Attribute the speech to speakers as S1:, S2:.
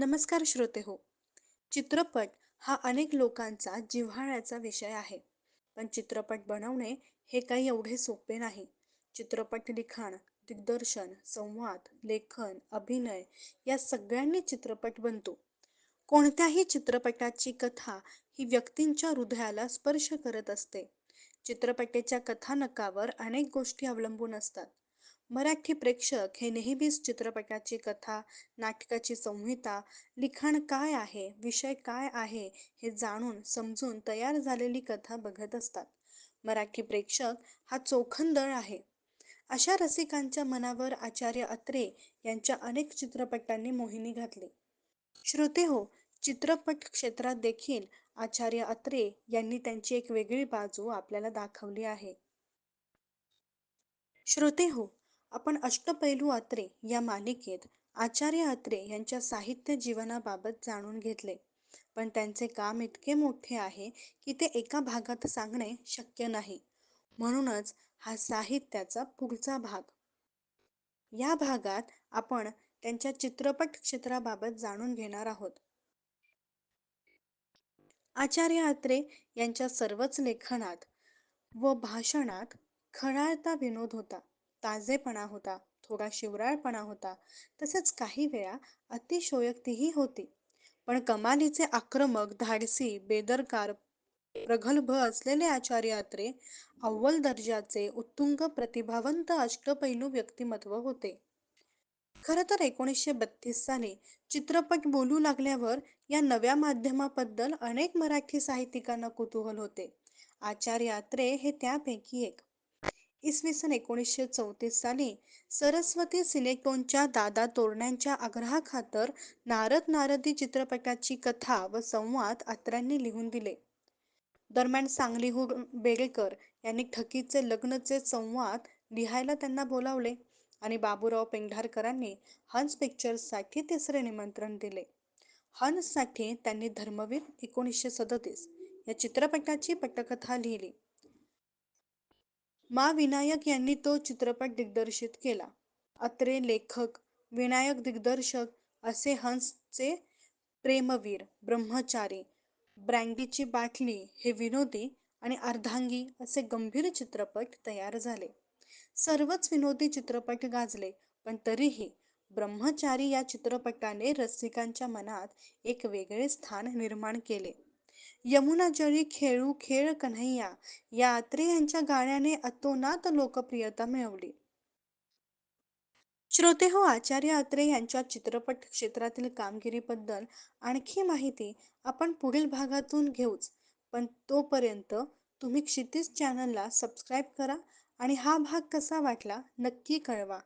S1: नमस्कार श्रोते हो. चित्रपट हा अनेक लोकांचा जिव्हाळ्याचा विषय आहे. पण चित्रपट बनवणे हे काही एवढे सोपे नाही. चित्रपट लिखाण दिग्दर्शन संवाद लेखन अभिनय या सगळ्यांनी चित्रपट बनतो. कोणत्याही चित्रपटाची कथा ही व्यक्तींच्या हृदयाला स्पर्श करत असते. चित्रपटाच्या कथानकावर अनेक गोष्टी अवलंबून असतात. मराठी प्रेक्षक हे नेहमीच चित्रपटाची कथा नाटकाची संहिता लिखाण काय आहे विषय काय आहे हे जाणून समजून तयार झालेली कथा बघत असतात. मराठी प्रेक्षक हा चोखंदळ आहे. अशा रसिकांच्या मनावर आचार्य अत्रे यांच्या अनेक चित्रपटांनी मोहिनी घातली. श्रोते हो चित्रपट क्षेत्रात देखील आचार्य अत्रे यांनी त्यांची एक वेगळी बाजू आपल्याला दाखवली आहे. श्रोते हो आपण अष्टपैलू अत्रे या मालिकेत आचार्य अत्रे यांच्या साहित्य जीवनाबाबत जाणून घेतले. पण त्यांचे काम इतके मोठे आहे की ते एका भागात सांगणे शक्य नाही. म्हणूनच हा साहित्याचा पुढचा भाग. या भागात आपण त्यांच्या चित्रपट क्षेत्राबाबत जाणून घेणार आहोत. आचार्य अत्रे यांच्या सर्वच लेखनात व भाषणात खळाळता विनोद होता. ताजेपणा होता थोडा शिवराळपणा होता. तसेच काही वेळा अतिशयोक्तीही होती. पण कमालीचे आक्रमक धाडसी बेदरकार प्रगल्भ असलेले आचार्य अत्रे अव्वल दर्जाचे उत्तुंग प्रतिभावंत अष्टपैलू व्यक्तिमत्व होते. खर तर एकोणीसशे बत्तीस साली चित्रपट बोलू लागल्यावर या नव्या माध्यमाबद्दल अनेक मराठी साहित्यिकांना कुतूहल होते. आचार्य अत्रे हे त्यापैकी एक. इसवी सन एकोणीसशे चौतीस साली सरस्वती सिनेटोनच्या दादा तोरण्यांच्या आग्रहाखातर नारद नारदी चित्रपटाची कथा व संवाद अत्र्यांनी लिहून दिले. दरम्यान सांगलीहून बेगेकर यांनी ठकीचे लग्नचे संवाद लिहायला त्यांना बोलावले आणि बाबूराव पेंढारकरांनी हंस पिक्चर्ससाठी तिसरे निमंत्रण दिले. हंससाठी त्यांनी धर्मवीर एकोणीसशे सदतीस या चित्रपटाची पटकथा लिहिली. मा विनायक यांनी तो चित्रपट दिग्दर्शित केला. अत्रे लेखक विनायक दिग्दर्शक असे हंसचे प्रेमवीर ब्रह्मचारी ब्रँडीची बाटली हे विनोदी आणि अर्धांगी असे गंभीर चित्रपट तयार झाले. सर्वच विनोदी चित्रपट गाजले पण तरीही ब्रह्मचारी या चित्रपटाने रसिकांच्या मनात एक वेगळे स्थान निर्माण केले. यमुना जरी खेळू खेळ कन्हैया या अत्रे यांच्या गाण्याने अतोनात लोकप्रियता मिळवली. श्रोते हो आचार्य अत्रे यांच्या चित्रपट क्षेत्रातील कामगिरीबद्दल आणखी माहिती आपण पुढील भागातून घेऊच. पण तोपर्यंत तुम्ही क्षितिज चॅनलला सबस्क्राईब करा आणि हा भाग कसा वाटला नक्की कळवा.